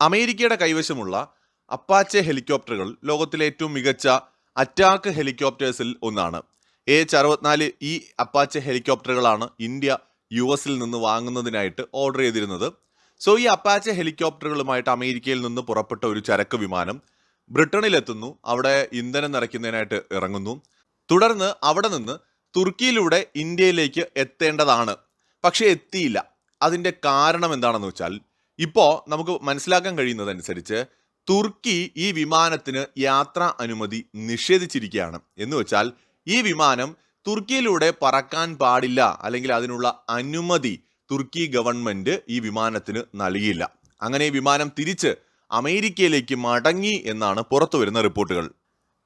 അമേരിക്കയുടെ കൈവശമുള്ള അപ്പാച്ചെ ഹെലികോപ്റ്ററുകൾ ലോകത്തിലെ ഏറ്റവും മികച്ച അറ്റാക്ക് ഹെലികോപ്റ്റേഴ്സിൽ ഒന്നാണ്. എച്ച് അറുപത്തിനാല് ഈ അപ്പാച്ചെ ഹെലികോപ്റ്ററുകളാണ് ഇന്ത്യ യു എസിൽ നിന്ന് വാങ്ങുന്നതിനായിട്ട് ഓർഡർ ചെയ്തിരുന്നത്. സോ ഈ അപ്പാച്ചെ ഹെലികോപ്റ്ററുകളുമായിട്ട് അമേരിക്കയിൽ നിന്ന് പുറപ്പെട്ട ഒരു ചരക്ക് വിമാനം ബ്രിട്ടനിലെത്തുന്നു അവിടെ ഇന്ധനം നിറയ്ക്കുന്നതിനായിട്ട് ഇറങ്ങുന്നു. തുടർന്ന് അവിടെ നിന്ന് തുർക്കിയിലൂടെ ഇന്ത്യയിലേക്ക് എത്തേണ്ടതാണ്. പക്ഷേ എത്തിയില്ല. അതിന്റെ കാരണം എന്താണെന്ന് വെച്ചാൽ ഇപ്പോൾ നമുക്ക് മനസ്സിലാക്കാൻ കഴിയുന്നതനുസരിച്ച് തുർക്കി ഈ വിമാനത്തിന് യാത്രാ അനുമതി നിഷേധിച്ചിരിക്കുകയാണ്. എന്ന് വെച്ചാൽ ഈ വിമാനം തുർക്കിയിലൂടെ പറക്കാൻ പാടില്ല അല്ലെങ്കിൽ അതിനുള്ള അനുമതി തുർക്കി ഗവൺമെന്റ് ഈ വിമാനത്തിന് നൽകിയില്ല. അങ്ങനെ ഈ വിമാനം തിരിച്ച് അമേരിക്കയിലേക്ക് മടങ്ങി എന്നാണ് പുറത്തു വരുന്ന റിപ്പോർട്ടുകൾ.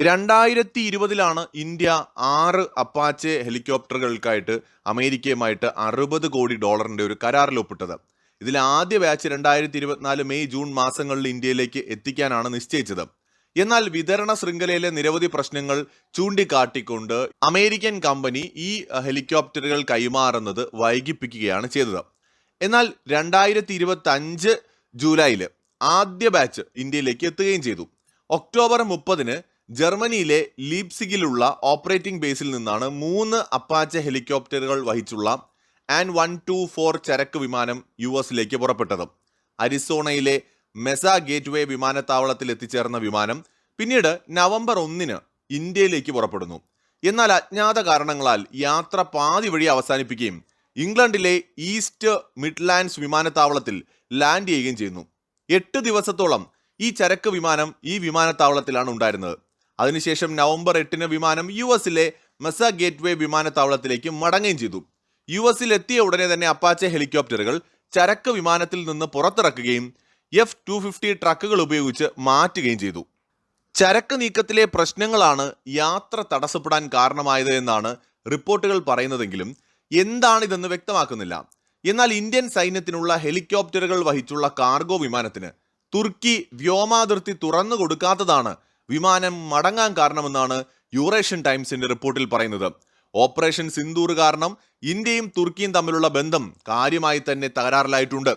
രണ്ടായിരത്തി ഇരുപതിലാണ് ഇന്ത്യ ആറ് അപ്പാച്ചെ ഹെലികോപ്റ്ററുകൾക്കായിട്ട് അമേരിക്കയുമായിട്ട് അറുപത് കോടി ഡോളറിന്റെ ഒരു കരാറിൽ ഒപ്പിട്ടത്. ഇതിൽ ആദ്യ ബാച്ച് രണ്ടായിരത്തി ഇരുപത്തിനാല് മെയ് ജൂൺ മാസങ്ങളിൽ ഇന്ത്യയിലേക്ക് എത്തിക്കാനാണ് നിശ്ചയിച്ചത്. എന്നാൽ വിതരണ ശൃംഖലയിലെ നിരവധി പ്രശ്നങ്ങൾ ചൂണ്ടിക്കാട്ടിക്കൊണ്ട് അമേരിക്കൻ കമ്പനി ഈ ഹെലികോപ്റ്ററുകൾ കൈമാറുന്നത് വൈകിപ്പിക്കുകയാണ് ചെയ്തത്. എന്നാൽ രണ്ടായിരത്തി ഇരുപത്തി അഞ്ച് ജൂലൈയിൽ ആദ്യ ബാച്ച് ഇന്ത്യയിലേക്ക് എത്തുകയും ചെയ്തു. ഒക്ടോബർ മുപ്പതിന് ജർമ്മനിയിലെ ലീപ്സിഗിലുള്ള ഓപ്പറേറ്റിംഗ് ബേസിൽ നിന്നാണ് മൂന്ന് അപ്പാച്ച ഹെലികോപ്റ്ററുകൾ വഹിച്ചുള്ള ആൻ വൺ ടു ഫോർ ചരക്ക് വിമാനം യു എസിലേക്ക് പുറപ്പെട്ടത്. അരിസോണയിലെ മെസ ഗേറ്റ്വേ വിമാനത്താവളത്തിൽ എത്തിച്ചേർന്ന വിമാനം പിന്നീട് നവംബർ ഒന്നിന് ഇന്ത്യയിലേക്ക് പുറപ്പെടുന്നു. എന്നാൽ അജ്ഞാത കാരണങ്ങളാൽ യാത്ര പാതി വഴി അവസാനിപ്പിക്കുകയും ഇംഗ്ലണ്ടിലെ ഈസ്റ്റ് മിഡ്ലാൻഡ്സ് വിമാനത്താവളത്തിൽ ലാൻഡ് ചെയ്യുകയും ചെയ്യുന്നു. എട്ട് ദിവസത്തോളം ഈ ചരക്ക് വിമാനം ഈ വിമാനത്താവളത്തിലാണ് ഉണ്ടായിരുന്നത്. അതിനുശേഷം നവംബർ എട്ടിന് വിമാനം യു എസിലെ മെസ ഗേറ്റ്വേ വിമാനത്താവളത്തിലേക്ക് മടങ്ങുകയും ചെയ്തു. യു എസിൽ എത്തിയ ഉടനെ തന്നെ അപ്പാച്ചെ ഹെലികോപ്റ്ററുകൾ ചരക്ക് വിമാനത്തിൽ നിന്ന് പുറത്തിറക്കുകയും എഫ് ടു ഫിഫ്റ്റി ട്രക്കുകൾ ഉപയോഗിച്ച് മാറ്റുകയും ചെയ്തു. ചരക്ക് നീക്കത്തിലെ പ്രശ്നങ്ങളാണ് യാത്ര തടസ്സപ്പെടാൻ കാരണമായത് എന്നാണ് റിപ്പോർട്ടുകൾ പറയുന്നതെങ്കിലും എന്താണിതെന്ന് വ്യക്തമാക്കുന്നില്ല. എന്നാൽ ഇന്ത്യൻ സൈന്യത്തിനുള്ള ഹെലികോപ്റ്ററുകൾ വഹിച്ചുള്ള കാർഗോ വിമാനത്തിന് തുർക്കി വ്യോമാതിർത്തി തുറന്നു കൊടുക്കാത്തതാണ് വിമാനം മടങ്ങാൻ കാരണമെന്നാണ് യൂറേഷ്യൻ ടൈംസിന്റെ റിപ്പോർട്ടിൽ പറയുന്നത്. ഓപ്പറേഷൻ സിന്ദൂർ കാരണം ഇന്ത്യയും തുർക്കിയും തമ്മിലുള്ള ബന്ധം കാര്യമായി തന്നെ തകരാറിലായിട്ടുണ്ട്.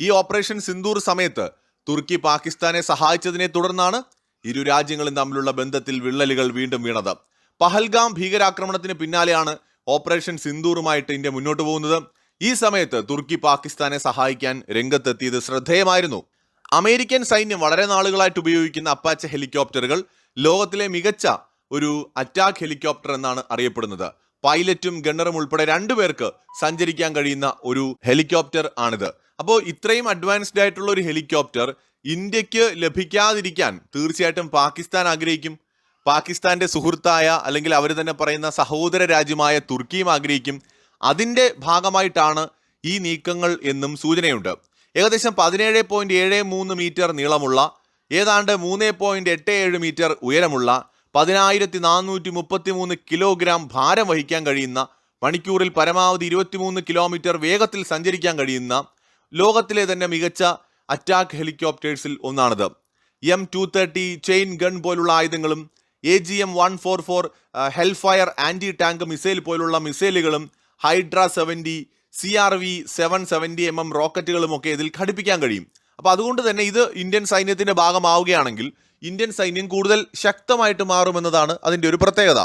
ഈ ഓപ്പറേഷൻ സിന്ദൂർ സമയത്ത് തുർക്കി പാകിസ്ഥാനെ സഹായിച്ചതിനെ തുടർന്നാണ് ഇരു രാജ്യങ്ങളും തമ്മിലുള്ള ബന്ധത്തിൽ വിള്ളലുകൾ വീണ്ടും വീണത്. പഹൽഗാം ഭീകരാക്രമണത്തിന് പിന്നാലെയാണ് ഓപ്പറേഷൻ സിന്ദൂറുമായിട്ട് ഇന്ത്യ മുന്നോട്ട് പോകുന്നത്. ഈ സമയത്ത് തുർക്കി പാകിസ്ഥാനെ സഹായിക്കാൻ രംഗത്തെത്തിയത് ശ്രദ്ധേയമായിരുന്നു. അമേരിക്കൻ സൈന്യം വളരെ നാളുകളായിട്ട് ഉപയോഗിക്കുന്ന അപ്പാച്ച ഹെലികോപ്റ്ററുകൾ ലോകത്തിലെ മികച്ച ഒരു അറ്റാക്ക് ഹെലികോപ്റ്റർ എന്നാണ് അറിയപ്പെടുന്നത്. പൈലറ്റും ഗണ്ണറും ഉൾപ്പെടെ രണ്ടുപേർക്ക് സഞ്ചരിക്കാൻ കഴിയുന്ന ഒരു ഹെലികോപ്റ്റർ ആണിത്. അപ്പോൾ ഇത്രയും അഡ്വാൻസ്ഡ് ആയിട്ടുള്ള ഒരു ഹെലികോപ്റ്റർ ഇന്ത്യയ്ക്ക് ലഭിക്കാതിരിക്കാൻ തീർച്ചയായിട്ടും പാകിസ്ഥാൻ ആഗ്രഹിക്കും. പാകിസ്ഥാന്റെ സുഹൃത്തായ അല്ലെങ്കിൽ അവർ തന്നെ പറയുന്ന സഹോദര രാജ്യമായ തുർക്കിയും ആഗ്രഹിക്കും. അതിന്റെ ഭാഗമായിട്ടാണ് ഈ നീക്കങ്ങൾ എന്നും സൂചനയുണ്ട്. ഏകദേശം പതിനേഴ് പോയിന്റ് ഏഴ് മൂന്ന് മീറ്റർ നീളമുള്ള ഏതാണ്ട് മൂന്ന് പോയിന്റ് എട്ട് ഏഴ് മീറ്റർ ഉയരമുള്ള പതിനായിരത്തി നാനൂറ്റി മുപ്പത്തി മൂന്ന് കിലോഗ്രാം ഭാരം വഹിക്കാൻ കഴിയുന്ന മണിക്കൂറിൽ പരമാവധി ഇരുപത്തിമൂന്ന് കിലോമീറ്റർ വേഗത്തിൽ സഞ്ചരിക്കാൻ കഴിയുന്ന ലോകത്തിലെ തന്നെ മികച്ച അറ്റാക്ക് ഹെലികോപ്റ്റേഴ്സിൽ ഒന്നാണിത്. M two thirty chain gun പോലുള്ള ആയുധങ്ങളും A G M one four four Hellfire anti tank missile പോലുള്ള മിസൈലുകളും Hydra seventy C R V seven seventy M M റോക്കറ്റുകളും ഒക്കെ ഇതിൽ ഘടിപ്പിക്കാൻ കഴിയും. അപ്പോൾ അതുകൊണ്ട് തന്നെ ഇത് ഇന്ത്യൻ സൈന്യത്തിന്റെ ഭാഗമാവുകയാണെങ്കിൽ ഇന്ത്യൻ സൈന്യം കൂടുതൽ ശക്തമായിട്ട് മാറുമെന്നതാണ് അതിന്റെ ഒരു പ്രത്യേകത.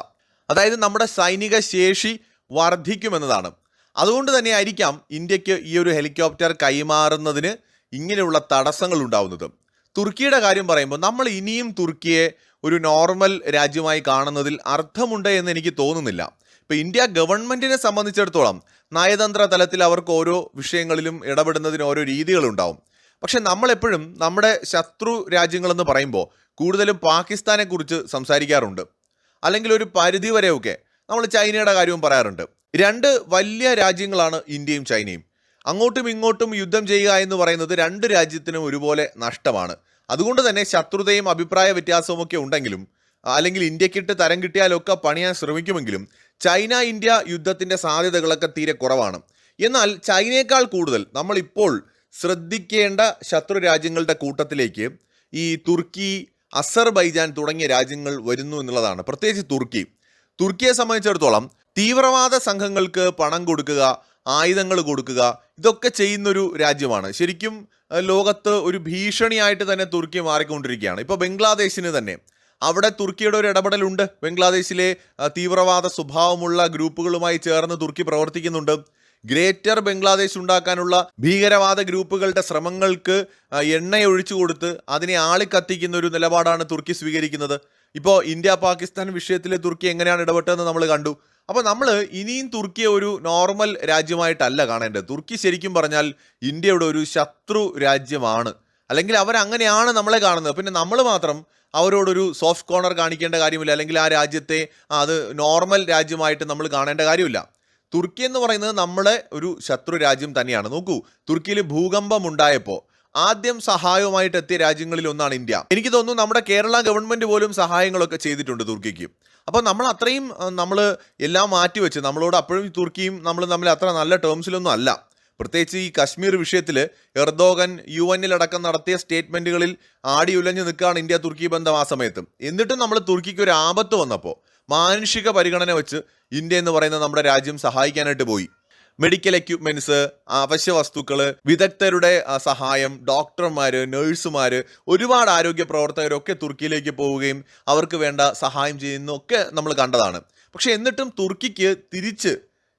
അതായത് നമ്മുടെ സൈനിക ശേഷി വർദ്ധിക്കുമെന്നതാണ്. അതുകൊണ്ട് തന്നെ ആയിരിക്കാം ഇന്ത്യയ്ക്ക് ഈ ഒരു ഹെലികോപ്റ്റർ കൈമാറുന്നതിന് ഇങ്ങനെയുള്ള തടസ്സങ്ങൾ ഉണ്ടാവുന്നത്. തുർക്കിയുടെ കാര്യം പറയുമ്പോൾ നമ്മൾ ഇനിയും തുർക്കിയെ ഒരു നോർമൽ രാജ്യമായി കാണുന്നതിൽ അർത്ഥമുണ്ട് എന്ന് എനിക്ക് തോന്നുന്നില്ല. ഇപ്പോൾ ഇന്ത്യ ഗവൺമെന്റിനെ സംബന്ധിച്ചിടത്തോളം നയതന്ത്ര തലത്തിൽ അവർക്ക് ഓരോ വിഷയങ്ങളിലും ഇടപെടുന്നതിന് ഓരോ രീതികളുണ്ടാവും. പക്ഷെ നമ്മളെപ്പോഴും നമ്മുടെ ശത്രു രാജ്യങ്ങളെന്ന് പറയുമ്പോൾ കൂടുതലും പാകിസ്ഥാനെ കുറിച്ച് സംസാരിക്കാറുണ്ട്. അല്ലെങ്കിൽ ഒരു പരിധി വരെയൊക്കെ നമ്മൾ ചൈനയുടെ കാര്യവും പറയാറുണ്ട്. രണ്ട് വലിയ രാജ്യങ്ങളാണ് ഇന്ത്യയും ചൈനയും. അങ്ങോട്ടും ഇങ്ങോട്ടും യുദ്ധം ചെയ്യുക എന്ന് പറയുന്നത് രണ്ട് രാജ്യത്തിനും ഒരുപോലെ നഷ്ടമാണ്. അതുകൊണ്ട് തന്നെ ശത്രുതയും അഭിപ്രായ വ്യത്യാസവും ഒക്കെ ഉണ്ടെങ്കിലും അല്ലെങ്കിൽ ഇന്ത്യക്കിട്ട് തരം കിട്ടിയാലൊക്കെ പണിയാൻ ശ്രമിക്കുമെങ്കിലും ചൈന ഇന്ത്യ യുദ്ധത്തിന്റെ സാധ്യതകളൊക്കെ തീരെ കുറവാണ്. എന്നാൽ ചൈനയേക്കാൾ കൂടുതൽ നമ്മളിപ്പോൾ ശ്രദ്ധിക്കേണ്ട ശത്രു രാജ്യങ്ങളുടെ കൂട്ടത്തിലേക്ക് ഈ തുർക്കി അസർബൈജാൻ തുടങ്ങിയ രാജ്യങ്ങൾ വരുന്നു എന്നുള്ളതാണ്. പ്രത്യേകിച്ച് തുർക്കി. തുർക്കിയെ സംബന്ധിച്ചിടത്തോളം തീവ്രവാദ സംഘങ്ങൾക്ക് പണം കൊടുക്കുക ആയുധങ്ങൾ കൊടുക്കുക ഇതൊക്കെ ചെയ്യുന്നൊരു രാജ്യമാണ്. ശരിക്കും ലോകത്ത് ഒരു ഭീഷണിയായിട്ട് തന്നെ തുർക്കി മാറിക്കൊണ്ടിരിക്കുകയാണ്. ഇപ്പോൾ ബംഗ്ലാദേശിന് തന്നെ. അവിടെ തുർക്കിയുടെ ഒരു ഇടപെടലുണ്ട്. ബംഗ്ലാദേശിലെ തീവ്രവാദ സ്വഭാവമുള്ള ഗ്രൂപ്പുകളുമായി ചേർന്ന് തുർക്കി പ്രവർത്തിക്കുന്നുണ്ട്. ഗ്രേറ്റർ ബംഗ്ലാദേശ് ഉണ്ടാക്കാനുള്ള ഭീകരവാദ ഗ്രൂപ്പുകളുടെ ശ്രമങ്ങൾക്ക് എണ്ണയൊഴിച്ചു കൊടുത്ത് അതിനെ ആളിക്കത്തിക്കുന്ന ഒരു നിലപാടാണ് തുർക്കി സ്വീകരിക്കുന്നത്. ഇപ്പോൾ ഇന്ത്യ പാകിസ്ഥാൻ വിഷയത്തിൽ തുർക്കി എങ്ങനെയാണ് ഇടപെട്ടതെന്ന് നമ്മൾ കണ്ടു. അപ്പോൾ നമ്മൾ ഇനിയും തുർക്കിയെ ഒരു നോർമൽ രാജ്യമായിട്ടല്ല കാണേണ്ടത്. തുർക്കി ശരിക്കും പറഞ്ഞാൽ ഇന്ത്യയുടെ ഒരു ശത്രു രാജ്യമാണ്. അല്ലെങ്കിൽ അവരങ്ങനെയാണ് നമ്മളെ കാണുന്നത്. പിന്നെ നമ്മൾ മാത്രം അവരോടൊരു സോഫ്റ്റ് കോർണർ കാണിക്കേണ്ട കാര്യമില്ല. അല്ലെങ്കിൽ ആ രാജ്യത്തെ അത് നോർമൽ രാജ്യമായിട്ട് നമ്മൾ കാണേണ്ട കാര്യമില്ല. തുർക്കി എന്ന് പറയുന്നത് നമ്മളെ ഒരു ശത്രു രാജ്യം തന്നെയാണ്. നോക്കൂ തുർക്കിയിൽ ഭൂകമ്പം ഉണ്ടായപ്പോൾ ആദ്യം സഹായവുമായിട്ട് എത്തിയ രാജ്യങ്ങളിൽ ഒന്നാണ് ഇന്ത്യ. എനിക്ക് തോന്നുന്നു നമ്മുടെ കേരള ഗവൺമെന്റ് പോലും സഹായങ്ങളൊക്കെ ചെയ്തിട്ടുണ്ട് തുർക്കിക്ക്. അപ്പോൾ നമ്മൾ അത്രയും നമ്മൾ എല്ലാം മാറ്റിവെച്ച് നമ്മളോട് അപ്പോഴും തുർക്കിയും നമ്മൾ തമ്മിൽ അത്ര നല്ല ടേംസിലൊന്നും അല്ല. പ്രത്യേകിച്ച് ഈ കശ്മീർ വിഷയത്തിൽ എർദോഗൻ യു എന്നിലടക്കം നടത്തിയ സ്റ്റേറ്റ്മെന്റുകളിൽ ആടി ഉലഞ്ഞു നിൽക്കുകയാണ് ഇന്ത്യ തുർക്കി ബന്ധം ആ സമയത്തും. എന്നിട്ടും നമ്മൾ തുർക്കിക്ക് ഒരു ആപത്ത് വന്നപ്പോൾ മാനുഷിക പരിഗണന വെച്ച് ഇന്ത്യ എന്ന് പറയുന്ന നമ്മുടെ രാജ്യം സഹായിക്കാനായിട്ട് പോയി. മെഡിക്കൽ എക്യുപ്മെന്റ്സ് അവശ്യ വസ്തുക്കൾ വിദഗ്ധരുടെ സഹായം ഡോക്ടർമാർ നേഴ്സുമാർ ഒരുപാട് ആരോഗ്യ പ്രവർത്തകരൊക്കെ തുർക്കിയിലേക്ക് പോവുകയും അവർക്ക് വേണ്ട സഹായം ചെയ്യുന്നൊക്കെ നമ്മൾ കണ്ടതാണ്. പക്ഷെ എന്നിട്ടും തുർക്കിക്ക് തിരിച്ച്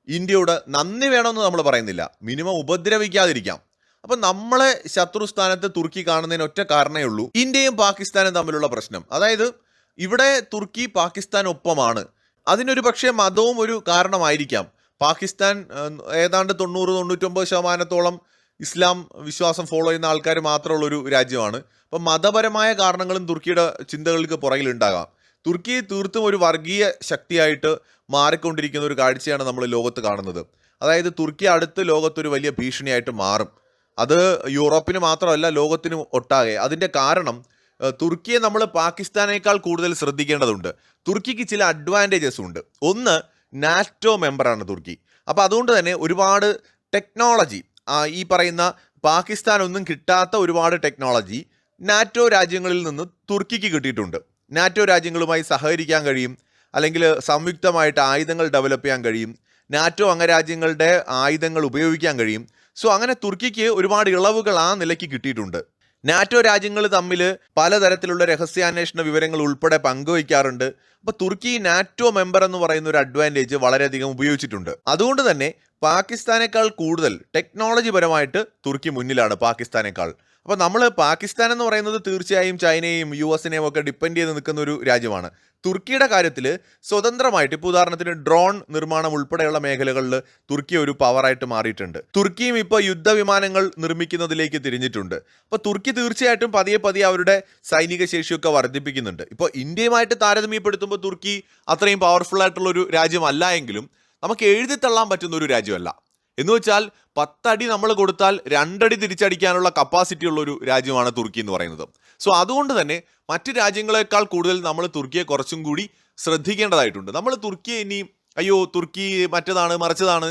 ഇന്ത്യയോട് നന്ദി വേണമെന്ന് നമ്മൾ പറയുന്നില്ല. മിനിമം ഉപദ്രവിക്കാതിരിക്കാം. അപ്പൊ നമ്മളെ ശത്രുസ്ഥാനത്ത് തുർക്കി കാണുന്നതിന് ഒറ്റ കാരണമേ ഉള്ളൂ. ഇന്ത്യയും പാകിസ്ഥാനും തമ്മിലുള്ള പ്രശ്നം. അതായത് ഇവിടെ തുർക്കി പാകിസ്ഥാൻ ഒപ്പമാണ്. അതിനൊരു പക്ഷേ മതവും ഒരു കാരണമായിരിക്കാം. പാകിസ്ഥാൻ ഏതാണ്ട് തൊണ്ണൂറ് തൊണ്ണൂറ്റൊമ്പത് ശതമാനത്തോളം ഇസ്ലാം വിശ്വാസം ഫോളോ ചെയ്യുന്ന ആൾക്കാർ മാത്രമുള്ളൊരു രാജ്യമാണ്. അപ്പം മതപരമായ കാരണങ്ങളും തുർക്കിയുടെ ചിന്തകൾക്ക് പുറകിലുണ്ടാകാം. തുർക്കി തീർത്തും ഒരു വർഗീയ ശക്തിയായിട്ട് മാറിക്കൊണ്ടിരിക്കുന്ന ഒരു കാഴ്ചയാണ് നമ്മൾ ലോകത്ത് കാണുന്നത്. അതായത് തുർക്കി അടുത്ത് ലോകത്തൊരു വലിയ ഭീഷണിയായിട്ട് മാറും. അത് യൂറോപ്പിന് മാത്രമല്ല ലോകത്തിനും ഒട്ടാകെ. അതിന്റെ കാരണം തുർക്കിയെ നമ്മൾ പാകിസ്ഥാനേക്കാൾ കൂടുതൽ ശ്രദ്ധിക്കേണ്ടതുണ്ട്. തുർക്കിക്ക് ചില അഡ്വാന്റേജസ് ഉണ്ട്. ഒന്ന് നാറ്റോ മെമ്പറാണ് തുർക്കി. അപ്പോൾ അതുകൊണ്ട് തന്നെ ഒരുപാട് ടെക്നോളജി ഈ പറയുന്ന പാകിസ്ഥാൻ ഒന്നും കിട്ടാത്ത ഒരുപാട് ടെക്നോളജി നാറ്റോ രാജ്യങ്ങളിൽ നിന്ന് തുർക്കിക്ക് കിട്ടിയിട്ടുണ്ട്. നാറ്റോ രാജ്യങ്ങളുമായി സഹകരിക്കാൻ കഴിയും അല്ലെങ്കിൽ സംയുക്തമായിട്ട് ആയുധങ്ങൾ ഡെവലപ്പ് ചെയ്യാൻ കഴിയും നാറ്റോ അംഗരാജ്യങ്ങളുടെ ആയുധങ്ങൾ ഉപയോഗിക്കാൻ കഴിയും. സോ അങ്ങനെ തുർക്കിക്ക് ഒരുപാട് ഇളവുകൾ ആ നിലയ്ക്ക് കിട്ടിയിട്ടുണ്ട്. നാറ്റോ രാജ്യങ്ങൾ തമ്മിൽ പലതരത്തിലുള്ള രഹസ്യാന്വേഷണ വിവരങ്ങൾ ഉൾപ്പെടെ പങ്കുവയ്ക്കാറുണ്ട്. അപ്പോൾ തുർക്കി നാറ്റോ മെമ്പർ എന്ന് പറയുന്ന ഒരു അഡ്വാന്റേജ് വളരെയധികം ഉപയോഗിച്ചിട്ടുണ്ട്. അതുകൊണ്ട് തന്നെ പാകിസ്ഥാനേക്കാൾ കൂടുതൽ ടെക്നോളജി പരമായിട്ട് തുർക്കി മുന്നിലാണ് പാകിസ്ഥാനേക്കാൾ. അപ്പോൾ നമ്മൾ പാകിസ്ഥാൻ എന്ന് പറയുന്നത് തീർച്ചയായും ചൈനയും യു എസിനെയും ഒക്കെ ഡിപ്പെൻഡ് ചെയ്ത് നിൽക്കുന്ന ഒരു രാജ്യമാണ്. തുർക്കിയുടെ കാര്യത്തിൽ സ്വതന്ത്രമായിട്ട് ഇപ്പോൾ ഉദാഹരണത്തിന് ഡ്രോൺ നിർമ്മാണം ഉൾപ്പെടെയുള്ള മേഖലകളിൽ തുർക്കി ഒരു പവറായിട്ട് മാറിയിട്ടുണ്ട്. തുർക്കിയും ഇപ്പോൾ യുദ്ധവിമാനങ്ങൾ നിർമ്മിക്കുന്നതിലേക്ക് തിരിഞ്ഞിട്ടുണ്ട്. അപ്പോൾ തുർക്കി തീർച്ചയായിട്ടും പതിയെ പതിയെ അവരുടെ സൈനിക ശേഷിയൊക്കെ വർദ്ധിപ്പിക്കുന്നുണ്ട്. ഇപ്പോൾ ഇന്ത്യയുമായിട്ട് താരതമ്യപ്പെടുത്തുമ്പോൾ തുർക്കി അത്രയും പവർഫുൾ ആയിട്ടുള്ള ഒരു രാജ്യമല്ല എങ്കിലും നമുക്ക് എഴുതി തള്ളാൻ പറ്റുന്ന ഒരു രാജ്യമല്ല. എന്ന് വെച്ചാൽ പത്തടി നമ്മൾ കൊടുത്താൽ രണ്ടടി തിരിച്ചടിക്കാനുള്ള കപ്പാസിറ്റി ഉള്ള ഒരു രാജ്യമാണ് തുർക്കി എന്ന് പറയുന്നത്. സോ അതുകൊണ്ട് തന്നെ മറ്റ് രാജ്യങ്ങളെക്കാൾ കൂടുതൽ നമ്മൾ തുർക്കിയെ കുറച്ചും കൂടി ശ്രദ്ധിക്കേണ്ടതായിട്ടുണ്ട്. നമ്മൾ തുർക്കിയെ ഇനി അയ്യോ തുർക്കി മറ്റതാണ് മറിച്ചതാണ്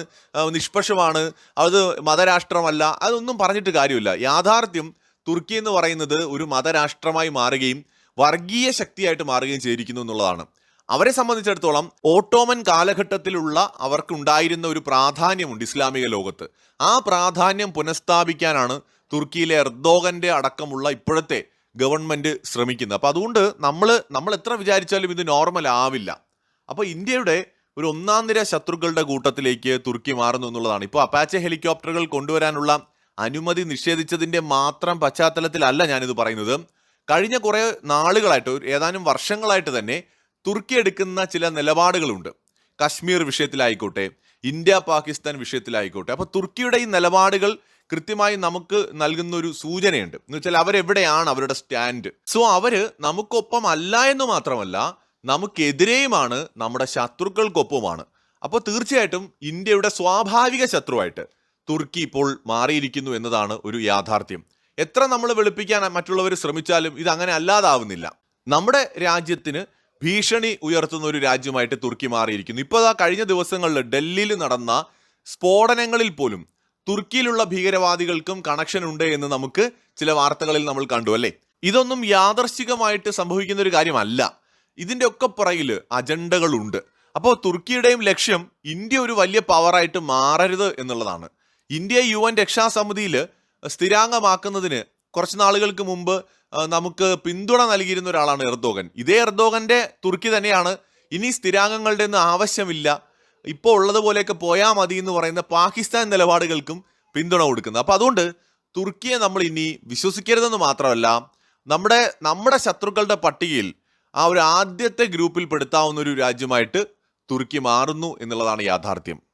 നിഷ്പക്ഷമാണ് അത് മതരാഷ്ട്രമല്ല അതൊന്നും പറഞ്ഞിട്ട് കാര്യമില്ല. യാഥാർത്ഥ്യം തുർക്കി എന്ന് പറയുന്നത് ഒരു മതരാഷ്ട്രമായി മാറുകയും വർഗീയ ശക്തിയായിട്ട് മാറുകയും ചെയ്തിരിക്കുന്നു എന്നുള്ളതാണ്. അവരെ സംബന്ധിച്ചിടത്തോളം ഓട്ടോമൻ കാലഘട്ടത്തിലുള്ള അവർക്കുണ്ടായിരുന്ന ഒരു പ്രാധാന്യമുണ്ട് ഇസ്ലാമിക ലോകത്ത്. ആ പ്രാധാന്യം പുനഃസ്ഥാപിക്കാനാണ് തുർക്കിയിലെ എർദോഗന്റെ അടക്കമുള്ള ഇപ്പോഴത്തെ ഗവൺമെന്റ് ശ്രമിക്കുന്നത്. അപ്പോൾ അതുകൊണ്ട് നമ്മൾ നമ്മൾ എത്ര വിചാരിച്ചാലും ഇത് നോർമൽ ആവില്ല. അപ്പോൾ ഇന്ത്യയുടെ ഒരു ഒന്നാം നിര ശത്രുക്കളുടെ കൂട്ടത്തിലേക്ക് തുർക്കി മാറുന്നു എന്നുള്ളതാണ്. ഇപ്പോൾ അപ്പാച്ചെ ഹെലികോപ്റ്ററുകൾ കൊണ്ടുവരാനുള്ള അനുമതി നിഷേധിച്ചതിന്റെ മാത്രം പശ്ചാത്തലത്തിലല്ല ഞാനിത് പറയുന്നത്. കഴിഞ്ഞ കുറേ നാളുകളായിട്ട് ഏതാനും വർഷങ്ങളായിട്ട് തന്നെ തുർക്കി എടുക്കുന്ന ചില നിലപാടുകളുണ്ട്. കശ്മീർ വിഷയത്തിലായിക്കോട്ടെ ഇന്ത്യ പാകിസ്ഥാൻ വിഷയത്തിലായിക്കോട്ടെ. അപ്പോൾ തുർക്കിയുടെ ഈ നിലപാടുകൾ കൃത്യമായി നമുക്ക് നൽകുന്ന ഒരു സൂചനയുണ്ട്. എന്ന് വെച്ചാൽ അവരെവിടെയാണ് അവരുടെ സ്റ്റാൻഡ്? സോ അവർ നമുക്കൊപ്പം അല്ല എന്ന് മാത്രമല്ല നമുക്കെതിരെയുമാണ് നമ്മുടെ ശത്രുക്കൾക്കൊപ്പമാണ് അപ്പോൾ തീർച്ചയായിട്ടും ഇന്ത്യയുടെ സ്വാഭാവിക ശത്രുവായിട്ട് തുർക്കി ഇപ്പോൾ മാറിയിരിക്കുന്നു എന്നതാണ് ഒരു യാഥാർത്ഥ്യം. എത്ര നമ്മൾ വെളുപ്പിക്കാൻ മറ്റുള്ളവർ ശ്രമിച്ചാലും ഇത് അങ്ങനെ അല്ലാതാവുന്നില്ല. നമ്മുടെ രാജ്യത്തിന് ഭീഷണി ഉയർത്തുന്ന ഒരു രാജ്യമായിട്ട് തുർക്കി മാറിയിരിക്കുന്നു. ഇപ്പോൾ ആ കഴിഞ്ഞ ദിവസങ്ങളിൽ ഡൽഹിയിൽ നടന്ന സ്ഫോടനങ്ങളിൽ പോലും തുർക്കിയിലുള്ള ഭീകരവാദികൾക്കും കണക്ഷൻ ഉണ്ട് എന്ന് നമുക്ക് ചില വാർത്തകളിൽ നമ്മൾ കണ്ടു അല്ലേ? ഇതൊന്നും യാദർശികമായിട്ട് സംഭവിക്കുന്ന ഒരു കാര്യമല്ല. ഇതിന്റെ ഒക്കെ പുറകിൽ അജണ്ടകളുണ്ട്. അപ്പോൾ തുർക്കിയുടെയും ലക്ഷ്യം ഇന്ത്യ ഒരു വലിയ പവറായിട്ട് മാറരുത് എന്നുള്ളതാണ്. ഇന്ത്യ യു എൻ രക്ഷാസമിതിയിൽ സ്ഥിരാംഗമാക്കുന്നതിന് കുറച്ച് നാളുകൾക്ക് മുമ്പ് നമുക്ക് പിന്തുണ നൽകിയിരുന്ന ഒരാളാണ് എർദോഗൻ. ഇതേ എർദോഗന്റെ തുർക്കി തന്നെയാണ്. ഇനി സ്ഥിരാംഗങ്ങളുടെ ഒന്നും ആവശ്യമില്ല. ഇപ്പോൾ ഉള്ളതുപോലെയൊക്കെ പോയാൽ മതി എന്ന് പറയുന്ന പാകിസ്ഥാൻ നിലപാടുകൾക്കും പിന്തുണ കൊടുക്കുന്നത് അപ്പോൾ അതുകൊണ്ട് തുർക്കിയെ നമ്മൾ ഇനി വിശ്വസിക്കരുതെന്ന് മാത്രമല്ല നമ്മുടെ നമ്മുടെ ശത്രുക്കളുടെ പട്ടികയിൽ ആ ഒരു ആദ്യത്തെ ഗ്രൂപ്പിൽ പെടുത്താവുന്ന ഒരു രാജ്യമായിട്ട് തുർക്കി മാറുന്നു എന്നുള്ളതാണ് യാഥാർത്ഥ്യം.